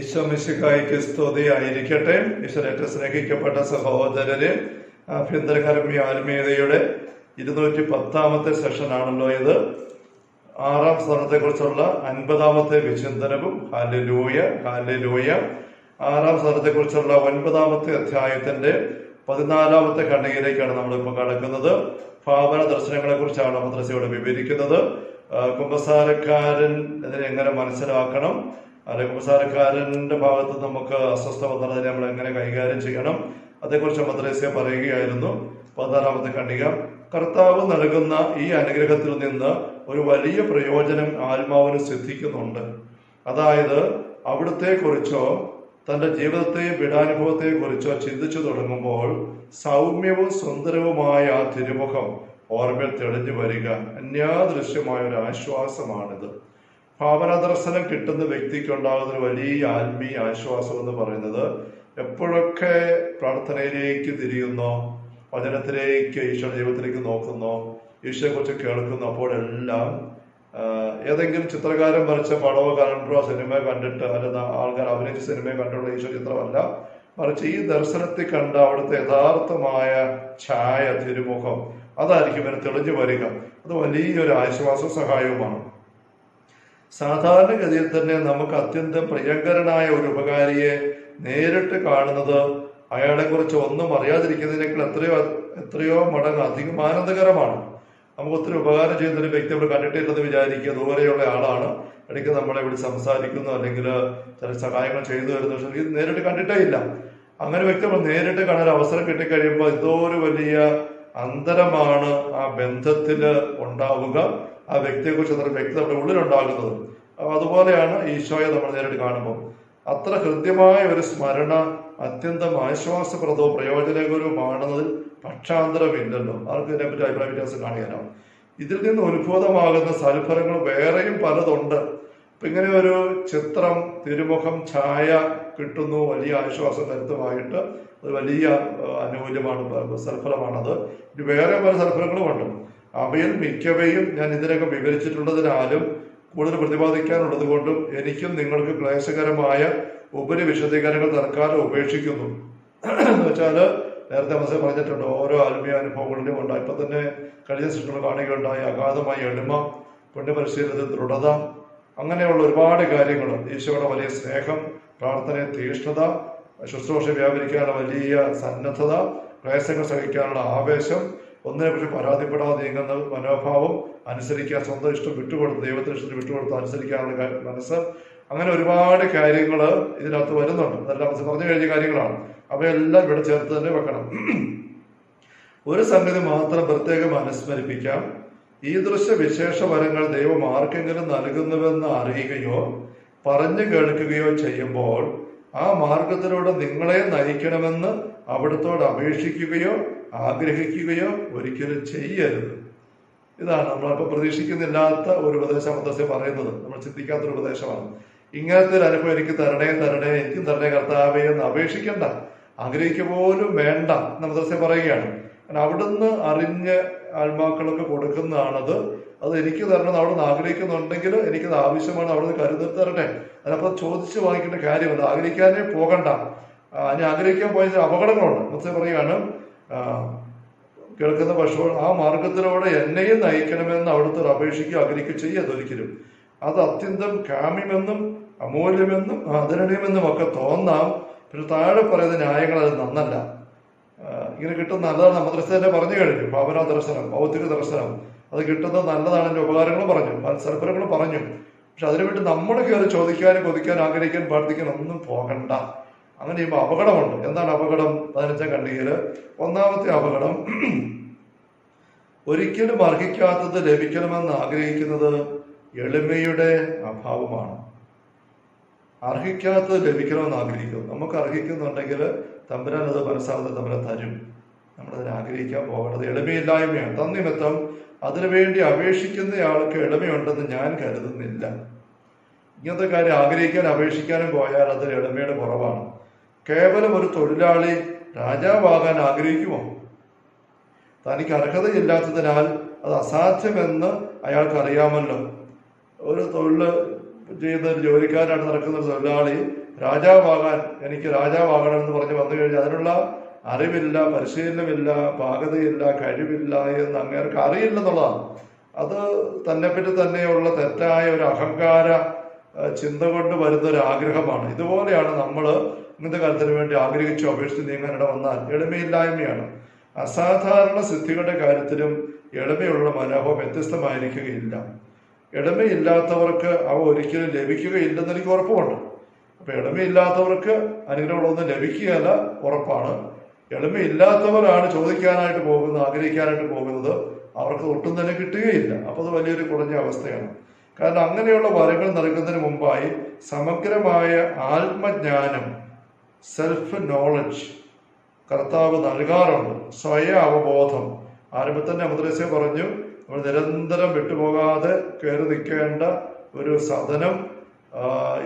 ഈശോ സ്തുതി ആയിരിക്കട്ടെ ഈശ്വരേറ്റ സ്നേഹിക്കപ്പെട്ട സഹോദരര് ആഭ്യന്തരകർമ്മി ആത്മീയതയുടെ ഇരുന്നൂറ്റി പത്താമത്തെ സെഷനാണല്ലോ ഇത്. ആറാം സ്ഥാനത്തെ കുറിച്ചുള്ള അൻപതാമത്തെ വിചിന്തനവും. ഹാലലൂയ ഹാലലൂയ ആറാം സ്ഥാനത്തെ കുറിച്ചുള്ള ഒൻപതാമത്തെ അധ്യായത്തിന്റെ പതിനാലാമത്തെ ഖണ്ഡികയിലേക്കാണ് നമ്മളിപ്പോൾ കടക്കുന്നത്. ഭാവന ദർശനങ്ങളെ കുറിച്ചാണ് മദ്രസയോട് വിവരിക്കുന്നത്. കുമ്പസാരക്കാരൻ ഇതിനെ എങ്ങനെ മനസ്സിലാക്കണം? അല്ലെ കുമ്പസാരക്കാരന്റെ ഭാഗത്ത് നമുക്ക് അസ്വസ്ഥ വന്നതിനെ നമ്മൾ എങ്ങനെ കൈകാര്യം ചെയ്യണം അതേക്കുറിച്ച് മദ്രസ പറയുകയായിരുന്നു. പതിനാറാമത്തെ ഖണ്ഡിക. കർത്താവ് നൽകുന്ന ഈ അനുഗ്രഹത്തിൽ നിന്ന് ഒരു വലിയ പ്രയോജനം ആത്മാവിന് സിദ്ധിക്കുന്നുണ്ട്. അതായത് അവിടുത്തെ കുറിച്ചോ തന്റെ ജീവിതത്തെയും പീഡാനുഭവത്തെയും കുറിച്ചോ ചിന്തിച്ചു തുടങ്ങുമ്പോൾ സൗമ്യവും സുന്ദരവുമായ ആ തിരുമുഖം ഓർമ്മയിൽ തെളിഞ്ഞു വരിക. അന്യാദൃശ്യമായ ഒരു ആശ്വാസമാണിത്. ഭാവന ദർശനം കിട്ടുന്ന വ്യക്തിക്ക് ഉണ്ടാകുന്ന ഒരു വലിയ ആത്മീയ ആശ്വാസം എന്ന് പറയുന്നത് എപ്പോഴൊക്കെ പ്രാർത്ഥനയിലേക്ക് തിരിയുന്നോ വചനത്തിലേക്ക് ഈശോ ദൈവത്തിലേക്ക് നോക്കുന്നോ ഈശ്വരെ കുറിച്ച് കേൾക്കുന്നു അപ്പോഴെല്ലാം ഏതെങ്കിലും ചിത്രകാരൻ വരച്ച പടമോ കലണ്ടറോ സിനിമ കണ്ടിട്ട് അല്ലെങ്കിൽ ആൾക്കാർ അഭിനയിച്ച സിനിമ കണ്ടുള്ള ഈശോ ചിത്രമല്ല മറിച്ച് ഈ ദർശനത്തിൽ കണ്ട അവിടുത്തെ യഥാർത്ഥമായ ഛായ തിരുമുഖം അതായിരിക്കും ഇവന് തെളിഞ്ഞു വരിക. അത് വലിയൊരു ആശ്വാസ സഹായവുമാണ്. സാധാരണഗതിയിൽ തന്നെ നമുക്ക് അത്യന്തം പ്രിയങ്കരനായ ഒരു ഉപകാരിയെ നേരിട്ട് കാണുന്നത് അയാളെ കുറിച്ച് ഒന്നും അറിയാതിരിക്കുന്നതിനേക്കാൾ എത്രയോ എത്രയോ മടങ്ങ് അധികം ആനന്ദകരമാണ്. നമുക്ക് ഒത്തിരി ഉപകാരം ചെയ്യുന്ന ഒരു വ്യക്തി നമ്മൾ കണ്ടിട്ടില്ലെന്ന് വിചാരിക്കുക. ദൂരെയുള്ള ആളാണ്. ഇടയ്ക്ക് നമ്മളെ ഇവിടെ സംസാരിക്കുന്നു അല്ലെങ്കിൽ ചില സഹായങ്ങൾ ചെയ്തു വരുന്നു പക്ഷെ ഇത് നേരിട്ട് കണ്ടിട്ടേ ഇല്ല. അങ്ങനെ വ്യക്തി നമ്മൾ നേരിട്ട് കാണാൻ അവസരം കിട്ടിക്കഴിയുമ്പോൾ എന്തോ ഒരു വലിയ അന്തരമാണ് ആ ബന്ധത്തിൽ ഉണ്ടാവുക. ആ വ്യക്തിയെക്കുറിച്ച് അത്ര വ്യക്തി നമ്മുടെ ഉള്ളിലുണ്ടാകുന്നത്. അപ്പൊ അതുപോലെയാണ് ഈശോയെ നമ്മൾ നേരിട്ട് കാണുമ്പോൾ. അത്ര ഹൃദ്യമായ ഒരു സ്മരണ അത്യന്തം ആശ്വാസപ്രദവും പ്രയോജനകരവുമാണെന്നതിൽ പക്ഷാന്തരമില്ലല്ലോ. ആർക്കും ഇതിനെപ്പറ്റി അഭിപ്രായ വ്യത്യാസം കാണിക്കാനാവും ഇതിൽ നിന്ന് ഉത്ഭൂതമാകുന്ന സൽഫലങ്ങൾ വേറെയും പലതുണ്ട്. അപ്പൊ ഇങ്ങനെ ഒരു ചിത്രം തിരുമുഖം ഛായ കിട്ടുന്നു വലിയ ആശ്വാസം കരുത്തുമായിട്ട് ഒരു വലിയ അനുകൂല്യമാണ് സൽഫലമാണത്. വേറെ പല സൽഫലങ്ങളുമുണ്ട്. അവയിൽ മിക്കവയും ഞാൻ ഇതിനകം വിവരിച്ചിട്ടുള്ളതിനാലും കൂടുതൽ പ്രതിപാദിക്കാനുള്ളത് കൊണ്ടും എനിക്കും നിങ്ങൾക്ക് ക്ലേശകരമായ ഉപരി വിശദീകരണങ്ങൾ തൽക്കാലം ഉപേക്ഷിക്കുന്നു. എന്ന് വെച്ചാൽ നേരത്തെ മനസ്സിൽ പറഞ്ഞിട്ടുണ്ട് ഓരോ ആത്മീയ അനുഭവങ്ങളിലും ഉണ്ട്. ഇപ്പൊ തന്നെ കഴിഞ്ഞ സൃഷ്ടികൾ കാണുകയുണ്ടായ അഗാധമായ എളിമ പുണ്യപരിശീലനത്തിൽ ദൃഢത അങ്ങനെയുള്ള ഒരുപാട് കാര്യങ്ങൾ ഈശോയുടെ വലിയ സ്നേഹം പ്രാർത്ഥന തീഷ്ണത ശുശ്രൂഷ വ്യാപരിക്കാനുള്ള വലിയ സന്നദ്ധത ക്ലേശങ്ങൾ സഹിക്കാനുള്ള ആവേശം ഒന്നിനെ കുറിച്ച് പരാതിപ്പെടാതെ നീങ്ങുന്ന മനോഭാവം അനുസരിക്കാൻ സ്വന്തം ഇഷ്ടം വിട്ടുകൊടുത്ത് ദൈവത്തിന് ഇഷ്ടം വിട്ടുകൊടുത്ത് അനുസരിക്കാനുള്ള മനസ്സ്. അങ്ങനെ ഒരുപാട് കാര്യങ്ങൾ ഇതിനകത്ത് വരുന്നുണ്ട്. അതെല്ലാം പറഞ്ഞു കഴിഞ്ഞ കാര്യങ്ങളാണ്. അവയെല്ലാം ഇവിടെ ചേർത്ത് തന്നെ വെക്കണം. ഒരു സംഗതി മാത്രം പ്രത്യേകം അനുസ്മരിപ്പിക്കാം. ഈ ദൃശ്യ വിശേഷ വരങ്ങൾ ദൈവം ആർക്കെങ്കിലും നൽകുന്നുവെന്ന് അറിയുകയോ പറഞ്ഞു കേൾക്കുകയോ ചെയ്യുമ്പോൾ ആ മാർഗത്തിലൂടെ നിങ്ങളെ നയിക്കണമെന്ന് അവിടത്തോട് അപേക്ഷിക്കുകയോ ആഗ്രഹിക്കുകയോ ഒരിക്കലും ചെയ്യരുത്. ഇതാണ് നമ്മളപ്പോൾ പ്രതീക്ഷിക്കുന്നില്ലാത്ത ഒരു ഉപദേശം മദ്രസ പറയുന്നത്. നമ്മൾ ചിന്തിക്കാത്ത ഒരു ഉപദേശമാണ്. ഇങ്ങനത്തെ ഒരു അനുഭവം എനിക്ക് തരണേ തരണേ എനിക്കും തരണേ കർത്താവേ എന്ന് അപേക്ഷിക്കണ്ട. ആഗ്രഹിക്കുക പോലും വേണ്ട എന്ന് മദ്രസ പറയുകയാണ്. കാരണം അവിടുന്ന് അറിഞ്ഞ് ആത്മാക്കൾക്ക് കൊടുക്കുന്നതാണത്. അത് എനിക്ക് തരണം അവിടുന്ന് ആഗ്രഹിക്കുന്നുണ്ടെങ്കിൽ എനിക്കത് ആവശ്യമാണ് അവിടുന്ന് കരുതി തരട്ടെ അതിനപ്പോൾ ചോദിച്ചു വാങ്ങിക്കേണ്ട കാര്യമല്ല. ആഗ്രഹിക്കാനേ പോകണ്ട. ഞാൻ ആഗ്രഹിക്കാൻ പോയ അപകടങ്ങളുണ്ട്. മദ്രസ പറയുകയാണ് കേൾക്കുന്ന പക്ഷോ ആ മാർഗത്തിലൂടെ എന്നെയും നയിക്കണമെന്ന് അവിടുത്തെ അപേക്ഷിക്കുക ആഗ്രഹിക്കുക ചെയ്യരുത് ഒരിക്കലും അത് അത്യന്തം കാമ്യമെന്നും അമൂല്യമെന്നും ആദരണീയമെന്നും ഒക്കെ തോന്നാം. പക്ഷെ താഴെ പറയുന്ന ന്യായങ്ങൾ അത് നന്നല്ല. ഇങ്ങനെ കിട്ടുന്ന നല്ലതാണ്. മദ്രസ തന്നെ പറഞ്ഞു കഴിഞ്ഞു. ഭാവന ദർശനം ഭൗതിക ദർശനം. അത് കിട്ടുന്നത് നല്ലതാണ് എന്റെ ഉപകാരങ്ങളും പറഞ്ഞു. മത്സരഫലങ്ങളും പറഞ്ഞു. പക്ഷെ അതിനുവേണ്ടി നമ്മൾ കയറി ചോദിക്കാനും കൊതിക്കാനും ആഗ്രഹിക്കാൻ പ്രാർത്ഥിക്കാൻ ഒന്നും പോകണ്ട. അങ്ങനെ ചെയ്യുമ്പോൾ അപകടമുണ്ട്. എന്താണ് അപകടം? പതിനഞ്ചാം കണ്ടിയിൽ ഒന്നാമത്തെ അപകടം ഒരിക്കലും അർഹിക്കാത്തത് ലഭിക്കണമെന്ന് ആഗ്രഹിക്കുന്നത് എളിമയുടെ അഭാവമാണ്. അർഹിക്കാത്തത് ലഭിക്കണമെന്ന് ആഗ്രഹിക്കും നമുക്ക് അർഹിക്കുന്നുണ്ടെങ്കിൽ തമ്പുരാൻ അത് മനസ്സാകുന്നത് തമ്പുരാൻ തരും. നമ്മളതിന് ആഗ്രഹിക്കാൻ പോകേണ്ടത് എളിമയില്ലായ്മയാണ്. തന്നിമിത്തം അതിനുവേണ്ടി അപേക്ഷിക്കുന്നയാൾക്ക് എളിമയുണ്ടെന്ന് ഞാൻ കരുതുന്നില്ല. ഇങ്ങനത്തെ കാര്യം ആഗ്രഹിക്കാൻ അപേക്ഷിക്കാനും പോയാൽ അതൊരു എളിമയുടെ കുറവാണ്. കേവലം ഒരു തൊഴിലാളി രാജാവാകാൻ ആഗ്രഹിക്കുമോ? തനിക്ക് അർഹതയില്ലാത്തതിനാൽ അത് അസാധ്യമെന്ന് അയാൾക്ക് അറിയാമല്ലോ. ഒരു തൊഴിൽ ചെയ്യുന്ന ഒരു ജോലിക്കാരായിട്ട് നടക്കുന്ന ഒരു തൊഴിലാളി രാജാവാകാൻ എനിക്ക് രാജാവാകണം എന്ന് പറഞ്ഞ് വന്നു കഴിഞ്ഞാൽ അതിനുള്ള അറിവില്ല പരിശീലനമില്ല പാകതയില്ല കഴിവില്ല എന്ന് അങ്ങേർക്ക് അറിയില്ലെന്നുള്ളതാണ്. അത് തന്നെപ്പറ്റി തന്നെയുള്ള തെറ്റായ ഒരു അഹങ്കാര ചിന്ത കൊണ്ട് വരുന്ന ഒരു ആഗ്രഹമാണ്. ഇതുപോലെയാണ് നമ്മൾ ഇന്നത്തെ കാലത്തിന് വേണ്ടി ആഗ്രഹിച്ചു അപേക്ഷിച്ച് നീങ്ങാനിട വന്നാൽ എളിമയില്ലായ്മയാണ്. അസാധാരണ സിദ്ധികളുടെ കാര്യത്തിലും എളിമയുള്ള മനോഭാവം വ്യത്യസ്തമായിരിക്കുകയില്ല. എളിമയില്ലാത്തവർക്ക് അവ ഒരിക്കലും ലഭിക്കുകയില്ലെന്ന് എനിക്ക് ഉറപ്പുണ്ട് അപ്പൊ എളിമയില്ലാത്തവർക്ക് അനുഗ്രഹങ്ങളൊന്നും ലഭിക്കുകയല്ല ഉറപ്പാണ്. എളിമയില്ലാത്തവരാണ് ചോദിക്കാനായിട്ട് പോകുന്നത് ആഗ്രഹിക്കാനായിട്ട് പോകുന്നത് അവർക്ക് ഒട്ടും തന്നെ കിട്ടുകയില്ല. അപ്പോൾ അത് വലിയൊരു കുറഞ്ഞ അവസ്ഥയാണ്. കാരണം അങ്ങനെയുള്ള വരങ്ങൾ നൽകുന്നതിന് മുമ്പായി സമഗ്രമായ ആത്മജ്ഞാനം സെൽഫ് നോളജ് കർത്താവ് നൽകാറുണ്ട്. സ്വയം അവബോധം. ആരംഭത്തിൽ തന്നെ അമൃതരസ്യം പറഞ്ഞു നമ്മൾ നിരന്തരം വിട്ടുപോകാതെ കയറി നിൽക്കേണ്ട ഒരു സദനം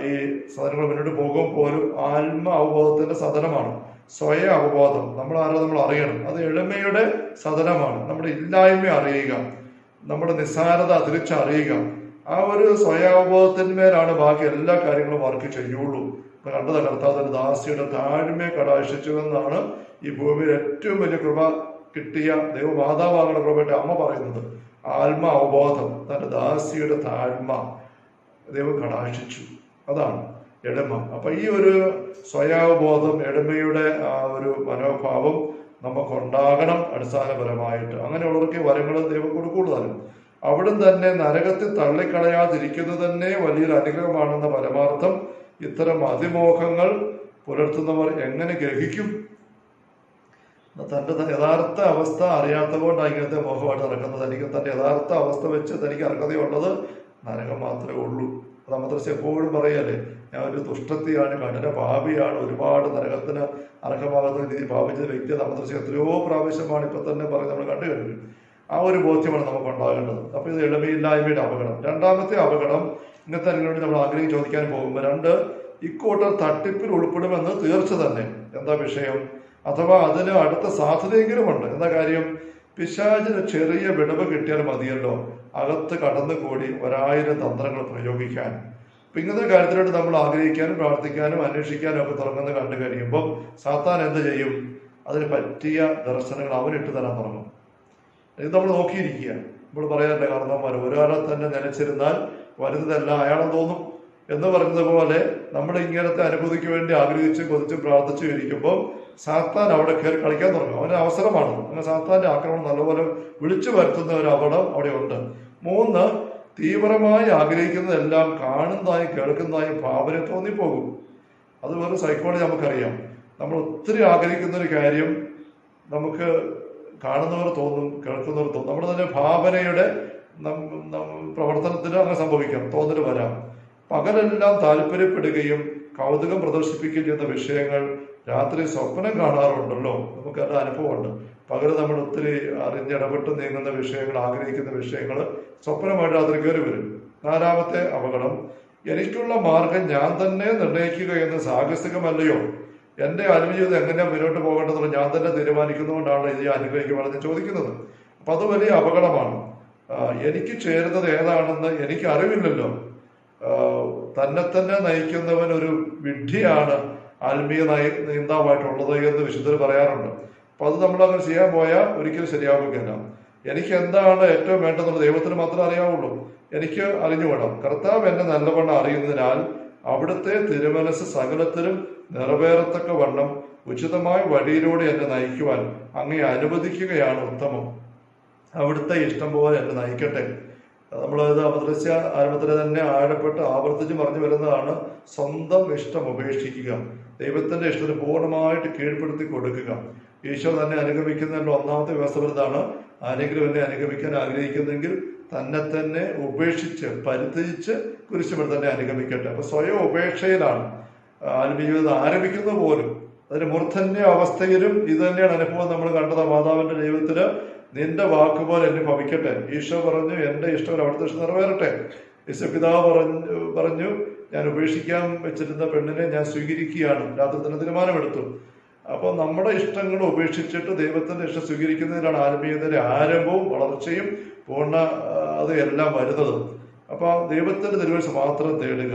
ഈ സദനങ്ങൾ മുന്നോട്ട് പോകും പോലും ആത്മ അവബോധത്തിന്റെ സദനമാണ്. സ്വയം അവബോധം. നമ്മൾ ആരോ നമ്മൾ അറിയണം. അത് എളിമയുടെ സദനമാണ്. നമ്മുടെ ഇല്ലായ്മ അറിയുക. നമ്മുടെ നിസ്സാരത തിരിച്ചറിയുക. ആ ഒരു സ്വയാവബോധത്തിന്മേലാണ് ബാക്കി എല്ലാ കാര്യങ്ങളും വർക്ക് ചെയ്യുള്ളൂ. ഇപ്പൊ കർത്താവ് തന്റെ ദാസിയുടെ താഴ്മയെ കടാശിച്ചു എന്നാണ് ഈ ഭൂമിയിൽ ഏറ്റവും വലിയ കൃപ കിട്ടിയ ദൈവമാതാവാകുന്ന കൃപയുടെ അമ്മ പറയുന്നത്. ആത്മ അവബോധം തന്റെ ദാസിയുടെ താഴ്മ. ദൈവം കടാശിച്ചു അതാണ് എടമ അപ്പൊ ഈ ഒരു സ്വയാവബോധം എടമയുടെ ആ ഒരു മനോഭാവം നമുക്കുണ്ടാകണം അടിസ്ഥാനപരമായിട്ട്. അങ്ങനെയുള്ളവർക്ക് വരങ്ങൾ ദൈവം കൊടുക്കൂടുതലും അവിടും തന്നെ നരകത്തിൽ തള്ളിക്കളയാതിരിക്കുന്നത് തന്നെ വലിയൊരു അനുഗ്രഹമാണെന്ന പരമാർത്ഥം ഇത്തരം അതിമോഹങ്ങൾ പുലർത്തുന്നവർ എങ്ങനെ ഗ്രഹിക്കും? തന്റെ യഥാർത്ഥ അവസ്ഥ അറിയാത്തതുകൊണ്ടാണ് ഇങ്ങനത്തെ മോഹമായിട്ട് നടക്കുന്നത്. തനിക്ക് തന്റെ യഥാർത്ഥ അവസ്ഥ വെച്ച് തനിക്ക് അർഹതയുള്ളത് നരകം മാത്രമേ ഉള്ളൂ. അത് എപ്പോഴും പറയല്ലേ ഞാൻ ഒരു ദുഷ്ടത്തിയാണ് കഠിന ഭാവിയാണ് ഒരുപാട് നരകത്തിന് അർഹമാകുന്ന രീതി ഭാവിച്ച വ്യക്തി അമദ്രസ് എത്രയോ പ്രാവശ്യമാണ് ഇപ്പൊ തന്നെ പറഞ്ഞ് നമ്മൾ കണ്ടു കഴിഞ്ഞു. ആ ഒരു ബോധ്യമാണ് നമുക്ക് ഉണ്ടാകേണ്ടത്. അപ്പൊ ഇത് എളിമയില്ലായ്മയുടെ അപകടം. രണ്ടാമത്തെ അപകടം ഇന്നത്തെ അല്ലെങ്കിൽ നമ്മൾ ആഗ്രഹം ചോദിക്കാൻ പോകുമ്പോൾ രണ്ട് ഇക്കൂട്ടർ തട്ടിപ്പിൽ ഉൾപ്പെടുമെന്ന് തീർച്ച തന്നെ. എന്താ വിഷയം? അഥവാ അതിന് അടുത്ത സാധ്യതയെങ്കിലും ഉണ്ട്. എന്താ കാര്യം? പിശാചിന് ചെറിയ വിടവ് കിട്ടിയാൽ മതിയല്ലോ. അകത്ത് കടന്നുകൂടി ഒരായിരം തന്ത്രങ്ങൾ പ്രയോഗിക്കാൻ. അപ്പൊ ഇങ്ങനത്തെ കാര്യത്തിലോട്ട് നമ്മൾ ആഗ്രഹിക്കാനും പ്രാർത്ഥിക്കാനും അന്വേഷിക്കാനും ഒക്കെ തുടങ്ങുന്ന കണ്ടു കഴിയുമ്പോൾ സാത്താൻ എന്ത് ചെയ്യും? അതിന് പറ്റിയ ദർശനങ്ങൾ അവനിട്ട് തരാൻ തുടങ്ങും. ഇത് നമ്മൾ നോക്കിയിരിക്കുക. നമ്മൾ പറയാറില്ല കാരണവന്മാർ ഒരാളെ തന്നെ നനച്ചിരുന്നാൽ വരുന്നതെല്ലാം അയാളെന്ന് തോന്നും. എന്ന് പറഞ്ഞതുപോലെ നമ്മൾ ഇങ്ങനത്തെ അനുഭൂതിക്ക് വേണ്ടി ആഗ്രഹിച്ച് കൊതിച്ച് പ്രാർത്ഥിച്ചു ഇരിക്കുമ്പോൾ സാത്താൻ അവിടെ കയറി കളിക്കാൻ തുടങ്ങും. അവന് അവസരമാണ്. അങ്ങനെ സാത്താന്റെ ആക്രമണം നല്ലപോലെ വിളിച്ചു വരുത്തുന്ന ഒരു അപകടം അവിടെ ഉണ്ട്. മൂന്ന് തീവ്രമായി ആഗ്രഹിക്കുന്നതെല്ലാം കാണുന്നതായും കേൾക്കുന്നതായും ഭാവന തോന്നിപ്പോകും. അത് വെറും സൈക്കോളജി നമുക്കറിയാം. നമ്മൾ ഒത്തിരി ആഗ്രഹിക്കുന്ന ഒരു കാര്യം നമുക്ക് കാണുന്നവർ തോന്നും കേൾക്കുന്നവർ തോന്നും. നമ്മുടെ തന്നെ ഭാവനയുടെ പ്രവർത്തനത്തിന് അങ്ങനെ സംഭവിക്കാം. തോന്നൽ വരാം. പകലെല്ലാം താല്പര്യപ്പെടുകയും കൗതുകം പ്രദർശിപ്പിക്കുകയും ചെയ്യുന്ന വിഷയങ്ങൾ രാത്രി സ്വപ്നം കാണാറുണ്ടല്ലോ. നമുക്ക് അതിന്റെ അനുഭവമുണ്ട്. പകൽ നമ്മൾ ഒത്തിരി അറിഞ്ഞിടപെട്ട് നീങ്ങുന്ന വിഷയങ്ങൾ ആഗ്രഹിക്കുന്ന വിഷയങ്ങൾ സ്വപ്നമായിട്ട് രാത്രി കയറി വരും. നാലാമത്തെ അപകടം എനിക്കുള്ള മാർഗം ഞാൻ തന്നെ നിർണയിക്കുക എന്ന് സാഹസികമല്ലയോ? എന്റെ ആത്മജീവിതം എങ്ങനെയാ മുന്നോട്ട് പോകേണ്ടതെന്ന് ഞാൻ തന്നെ തീരുമാനിക്കുന്നതുകൊണ്ടാണ് ഇത് അനുഗ്രഹിക്കുവാണെന്ന് ചോദിക്കുന്നത്. അപ്പൊ അത് വലിയ അപകടമാണ്. എനിക്ക് ചേരുന്നത് ഏതാണെന്ന് എനിക്ക് അറിവില്ലല്ലോ. തന്നെ തന്നെ നയിക്കുന്നവൻ ഒരു വിഡ്ഢിയാണ് ആത്മീയ നയ നീന്താവായിട്ടുള്ളത് എന്ന് വിശുദ്ധർ പറയാറുണ്ട്. അപ്പൊ അത് നമ്മൾ അങ്ങനെ ചെയ്യാൻ പോയാൽ ഒരിക്കലും ശരിയാവുകയില്ല എനിക്ക് എന്താണ് ഏറ്റവും വേണ്ടതെന്ന് ദൈവത്തിന് മാത്രമേ അറിയാവുള്ളൂ. എനിക്ക് അറിഞ്ഞുകൂടാം കർത്താവ് എന്നെ നല്ലവണ്ണം അറിയുന്നതിനാൽ അവിടുത്തെ തിരുമനസ് സകലത്തിലും നിറവേറത്തക്ക വണ്ണം ഉചിതമായ വഴിയിലൂടെ എന്നെ നയിക്കുവാൻ അങ്ങേ അനുവദിക്കുകയാണ് ഉത്തമം. അവിടുത്തെ ഇഷ്ടം പോലെ എന്നെ നയിക്കട്ടെ. നമ്മൾ ഇത് അപദൃശ്യ ആരംഭത്തിൽ തന്നെ ആഴപ്പെട്ട് ആവർത്തിച്ച് പറഞ്ഞു വരുന്നതാണ് സ്വന്തം ഇഷ്ടം ഉപേക്ഷിക്കുക. ദൈവത്തിന്റെ ഇഷ്ടത്തിന് പൂർണമായിട്ട് കീഴ്പ്പെടുത്തി കൊടുക്കുക. ഈശോ തന്നെ അനുഗമിക്കുന്നതിന്റെ ഒന്നാമത്തെ വ്യവസ്ഥ ആരെങ്കിലും എന്നെ അനുഗമിക്കാൻ ആഗ്രഹിക്കുന്നെങ്കിൽ തന്നെ തന്നെ ഉപേക്ഷിച്ച് പരിത്യജിച്ച് കുരിശുമ്പോൾ തന്നെ അനുഗമിക്കട്ടെ അപ്പൊ സ്വയം ഉപേക്ഷയിലാണ്. ആത്മീയജീവിതം ആരംഭിക്കുന്നത് പോലും അതിന് മൂർധന്യ അവസ്ഥയിലും ഇത് തന്നെയാണ് അനുഭവം നമ്മൾ കണ്ടത് മാതാവിന്റെ ജീവിതത്തിൽ നിന്റെ വാക്കുപോലെ എന്നെ ഭവിക്കട്ടെ. ഈശോ പറഞ്ഞു എന്റെ ഇഷ്ടം അവിടുത്തെ ഇഷ്ടം നിറവേറട്ടെ. ഈശോ പിതാവ് പറഞ്ഞു പറഞ്ഞു ഞാൻ ഉപേക്ഷിക്കാൻ വെച്ചിരുന്ന പെണ്ണിനെ ഞാൻ സ്വീകരിക്കുകയാണ്. രാത്രി തന്നെ തീരുമാനമെടുത്തു. അപ്പോൾ നമ്മുടെ ഇഷ്ടങ്ങൾ ഉപേക്ഷിച്ചിട്ട് ദൈവത്തിന്റെ ഇഷ്ടം സ്വീകരിക്കുന്നതിനാണ് ആത്മീയതയുടെ ആരംഭവും വളർച്ചയും പൂർണ അത് എല്ലാം വരുന്നത്. അപ്പോൾ ദൈവത്തിന്റെ തിരുവശം മാത്രം തേടുക.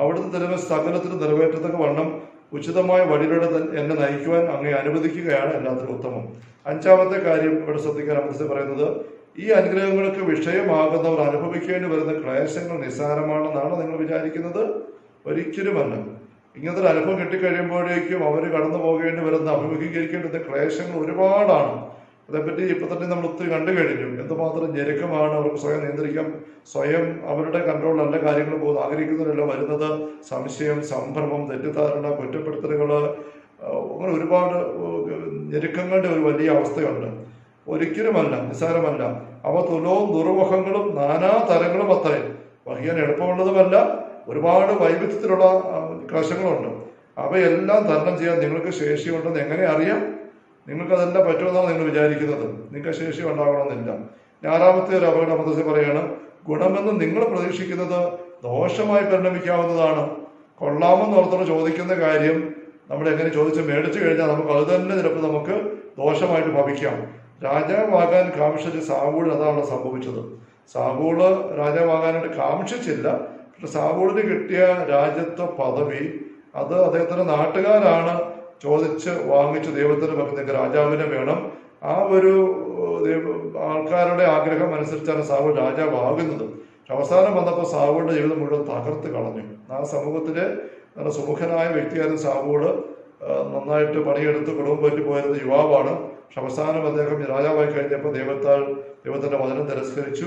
അവിടുത്തെ തരുന്ന സകലത്തിന് നിറവേറ്റത്തക്ക വണ്ണം ഉചിതമായ വഴിയിലൂടെ എന്നെ നയിക്കുവാൻ അങ്ങേ അനുവദിക്കുകയാണ് എല്ലാത്തിനും ഉത്തമം. അഞ്ചാമത്തെ കാര്യം ഇവിടെ ശ്രദ്ധിക്കാൻ അമൃത പറയുന്നത് ഈ അനുഗ്രഹങ്ങൾക്ക് വിഷയമാകുന്നവർ അനുഭവിക്കേണ്ടി വരുന്ന ക്ലേശങ്ങൾ നിസ്സാരമാണെന്നാണ് നിങ്ങൾ വിചാരിക്കുന്നത്? ഒരിക്കലുമല്ല. ഇങ്ങനത്തെ ഒരു അനുഭവം കിട്ടിക്കഴിയുമ്പോഴേക്കും അവർ കടന്നു പോകേണ്ടി വരുന്ന അഭിമുഖീകരിക്കേണ്ടുന്ന ക്ലേശങ്ങൾ ഒരുപാടാണ്. അതേപ്പറ്റി ഇപ്പൊ തന്നെ നമ്മൾ ഒത്തിരി കണ്ടു കഴിഞ്ഞു. എന്തുമാത്രം ഞെരുക്കമാണ് അവർക്ക് സ്വയം നിയന്ത്രിക്കാം സ്വയം അവരുടെ കൺട്രോളിലല്ല കാര്യങ്ങൾ പോകുന്നത് ആഗ്രഹിക്കുന്നവരല്ല വരുന്നത്. സംശയം സംഭ്രമം തെറ്റിദ്ധാരണ കുറ്റപ്പെടുത്തലുകൾ അങ്ങനെ ഒരുപാട് ഞെരുക്കങ്ങളുടെ ഒരു വലിയ അവസ്ഥയുണ്ട്. ഒരിക്കലുമല്ല നിസ്സാരമല്ല. അവ തുലവും ദുർമുഖങ്ങളും നാനാ തരങ്ങളും അത്രേ. വഹിയാൻ എളുപ്പമുള്ളതുമല്ല ഒരുപാട് വൈവിധ്യത്തിലുള്ള ക്ലേശങ്ങളുണ്ട് അവയെല്ലാം തരണം ചെയ്യാൻ നിങ്ങൾക്ക് ശേഷിയുണ്ടെന്ന് എങ്ങനെ അറിയാം? നിങ്ങൾക്ക് അതെല്ലാം പറ്റുമെന്നാണ് നിങ്ങൾ വിചാരിക്കുന്നത്. നിങ്ങൾക്ക് ശേഷി ഉണ്ടാകണമെന്നില്ല. ഞാറാമത്തെ ഒരു അപകട പദ്ധതി പറയാണ്. ഗുണമെന്ന് നിങ്ങൾ പ്രതീക്ഷിക്കുന്നത് ദോഷമായി പരിണമിക്കാവുന്നതാണ്. കൊള്ളാമെന്ന് ഓർത്തോട് ചോദിക്കുന്ന കാര്യം നമ്മൾ എങ്ങനെ ചോദിച്ച് മേടിച്ചു കഴിഞ്ഞാൽ നമുക്ക് അത് തന്നെ ചിലപ്പോൾ നമുക്ക് ദോഷമായിട്ട് ഭവിക്കാം. രാജാവാകാൻ കാക്ഷിച്ച സാവൂളിന് അതാണ് സംഭവിച്ചത്. സാവൂൾ രാജാവാകാനായിട്ട് കാമിഷിച്ചില്ല. പക്ഷെ സാവൂളിന് കിട്ടിയ രാജ്യത്വ പദവി അത് അദ്ദേഹത്തിന്റെ നാട്ടുകാരാണ് ചോദിച്ച് വാങ്ങിച്ച് ദൈവത്തിന് പറഞ്ഞ രാജാവിനെ വേണം. ആ ഒരു ആൾക്കാരുടെ ആഗ്രഹം അനുസരിച്ചാണ് സാവൂൾ രാജാവാകുന്നത്. അവസാനം വന്നപ്പോൾ സാവൂളിന്റെ ജീവിതം മുഴുവൻ തകർത്ത് കളഞ്ഞു. ആ സമൂഹത്തിലെ നല്ല സുമുഖനായ വ്യക്തിയായിരുന്നു സാബുവോട് നന്നായിട്ട് പണിയെടുത്ത് കുടുംബം പറ്റി പോയിരുന്ന യുവാവാണ്. പക്ഷെ അവസാനം അദ്ദേഹം രാജാവായി കഴിഞ്ഞപ്പോൾ ദൈവത്താൽ ദൈവത്തിന്റെ വചനം തിരസ്കരിച്ചു.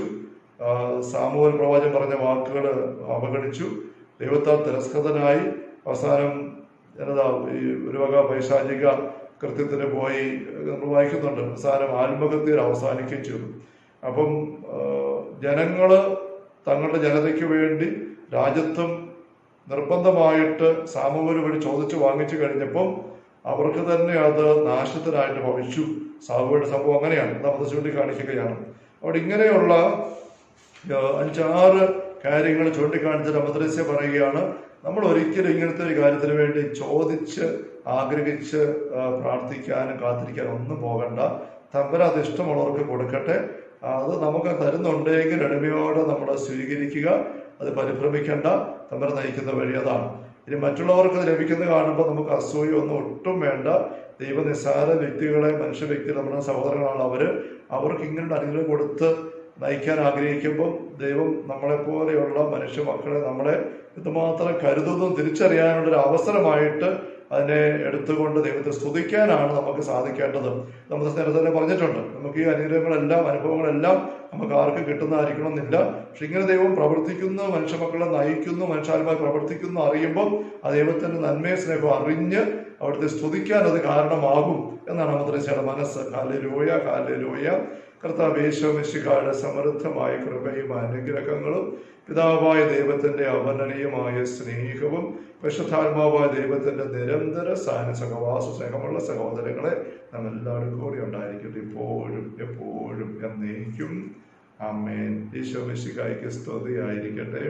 സാമൂഹൽ പ്രവാചം പ്രവാചകൻ പറഞ്ഞ വാക്കുകൾ അവഗണിച്ചു. ദൈവത്താൽ തിരസ്കൃതനായി. അവസാനം എന്നതാ ഈ ഒരു വക പൈശാചിക കൃത്യത്തിന് പോയി നമ്മൾ വായിക്കുന്നുണ്ട്. അവസാനം ആത്മഹത്യയിൽ അവസാനിക്കുകയും ചെയ്തു. അപ്പം ജനങ്ങൾ തങ്ങളുടെ ജനതയ്ക്ക് വേണ്ടി രാജ്യത്വം നിർബന്ധമായിട്ട് സാമൂഹ്യ വഴി ചോദിച്ചു വാങ്ങിച്ചു കഴിഞ്ഞപ്പം അവർക്ക് തന്നെ അത് നാശത്തിനായിട്ട് ഭവിച്ചു. സാമൂഹ്യയുടെ സംഭവം അങ്ങനെയാണ്. നമ്മൾ ചൂണ്ടിക്കാണിക്കുകയാണ്. അവിടെ ഇങ്ങനെയുള്ള അഞ്ചാറ് കാര്യങ്ങൾ ചൂണ്ടിക്കാണിച്ചിട്ട് മദ്രസ്യ പറയുകയാണ്. നമ്മൾ ഒരിക്കലും ഇങ്ങനത്തെ ഒരു കാര്യത്തിന് വേണ്ടി ചോദിച്ച് ആഗ്രഹിച്ച് പ്രാർത്ഥിക്കാനും കാത്തിരിക്കാനും ഒന്നും പോകണ്ട. തമ്പര അത് ഇഷ്ടമുള്ളവർക്ക് കൊടുക്കട്ടെ. അത് നമുക്ക് തരുന്നുണ്ടെങ്കിൽ എളിമയോടെ നമ്മൾ സ്വീകരിക്കുക. അത് പരിഭ്രമിക്കേണ്ട. തമ്പര നയിക്കുന്ന വഴി അതാണ്. ഇനി മറ്റുള്ളവർക്ക് ലഭിക്കുന്നത് കാണുമ്പോൾ നമുക്ക് അസൂയ ഒന്നും ഒട്ടും വേണ്ട. ദൈവനിസ്സാര വ്യക്തികളെ മനുഷ്യ വ്യക്തി നമ്മുടെ സഹോദരങ്ങളാണ് അവർ അവർക്ക് ഇങ്ങനെ അനുഗ്രഹം കൊടുത്ത് നയിക്കാൻ ആഗ്രഹിക്കുമ്പോൾ ദൈവം നമ്മളെപ്പോലെയുള്ള മനുഷ്യ മക്കളെ നമ്മളെ ഇതുമാത്രം കരുതുന്നതും തിരിച്ചറിയാനുള്ള ഒരു അവസരമായിട്ട് അതിനെ എടുത്തുകൊണ്ട് ദൈവത്തെ സ്തുതിക്കാനാണ് നമുക്ക് സാധിക്കേണ്ടത്. നമ്മൾ നേരത്തെ തന്നെ പറഞ്ഞിട്ടുണ്ട് നമുക്ക് ഈ അനുഗ്രഹങ്ങളെല്ലാം അനുഭവങ്ങളെല്ലാം നമുക്ക് ആർക്കും കിട്ടുന്നതായിരിക്കണം എന്നില്ല. പക്ഷെ ഇങ്ങനെ ദൈവം പ്രവർത്തിക്കുന്നു മനുഷ്യമക്കളെ നയിക്കുന്നു മനുഷ്യാത്മായി പ്രവർത്തിക്കുന്നു അറിയുമ്പോൾ ആ ദൈവത്തിന്റെ നന്മയെ സ്നേഹം അറിഞ്ഞ് അവിടുത്തെ സ്തുതിക്കാൻ അത് കാരണമാകും എന്നാണ് മദ്രസയുടെ മനസ്സ്. കാലലൂയ കാലലൂയ കർത്താവ് യേശോമിശിക്കാരുടെ സമൃദ്ധമായ കൃപയും അനുഗ്രഹങ്ങളും പിതാവായ ദൈവത്തിന്റെ അവർണനീയമായ സ്നേഹവും വിശുദ്ധാത്മാവായ ദൈവത്തിന്റെ നിരന്തര സാന സഹവാസ സ്നേഹമുള്ള സഹോദരങ്ങളെ നാം എല്ലാവരും കൂടി ഉണ്ടായിരിക്കട്ടെ. ഇപ്പോഴും എപ്പോഴും എന്നേക്കും. അമ്മേൻ ഈശോ മിശിക്കായ്ക്ക് സ്തുതിയായിരിക്കട്ടെ.